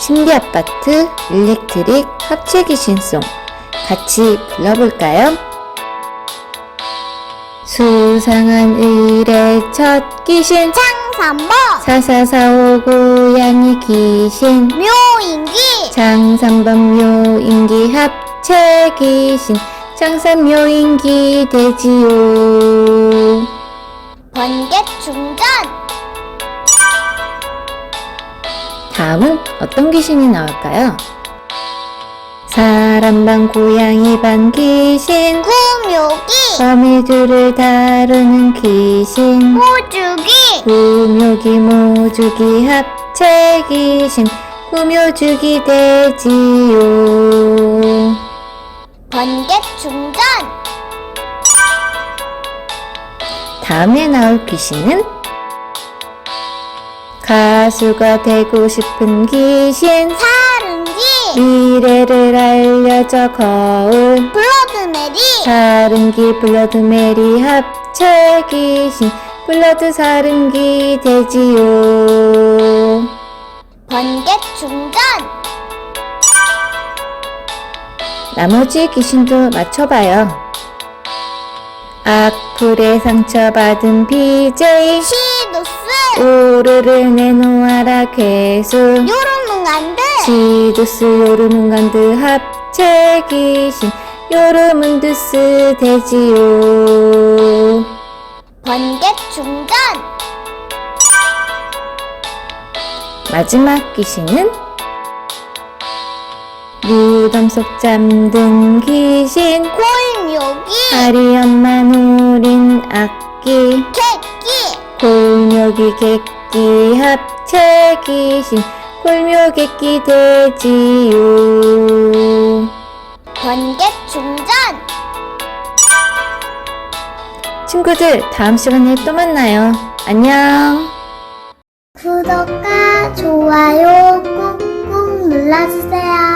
신비아파트 일렉트릭 합체 귀신송. 같이 불러볼까요? 수상한 의뢰 첫 귀신. 장산모! 사사사오 고양이 귀신. 묘인기! 장산범 묘인기 합체 귀신. 장산 묘인기 되지요 다음은 어떤 귀신이 나올까요? 사람 반 고양이 반 귀신. 구묘기. 거미줄을 다루는 귀신. 모주기. 구묘기 모주기 합체 귀신. 구묘주기 되지요. 번개 충전. 다음에 나올 귀신은 가수가 되고 싶은 귀신 사른기. 미래를 알려줘 거울. 블러드메리. 사른기 블러드 메리 합체 귀신. 블러드 사른기 되지요. 번개 충전. 나머지 귀신도 맞춰봐요. 악플에 상처받은 BJ 시두스 오르를 내놓아라 괴수 요르뭉간드 시두스 요르문간드 합체 귀신. 요르문두스 되지요. 번개 충전. 마지막 귀신은 무덤 속 잠든 귀신. 골묘기. 하리 엄마 골묘기 객기 합체 귀신 골묘객기 되지요. 번개 충전! 친구들 다음 시간에 또 만나요. 안녕! 구독과 좋아요 꾹꾹 눌러주세요.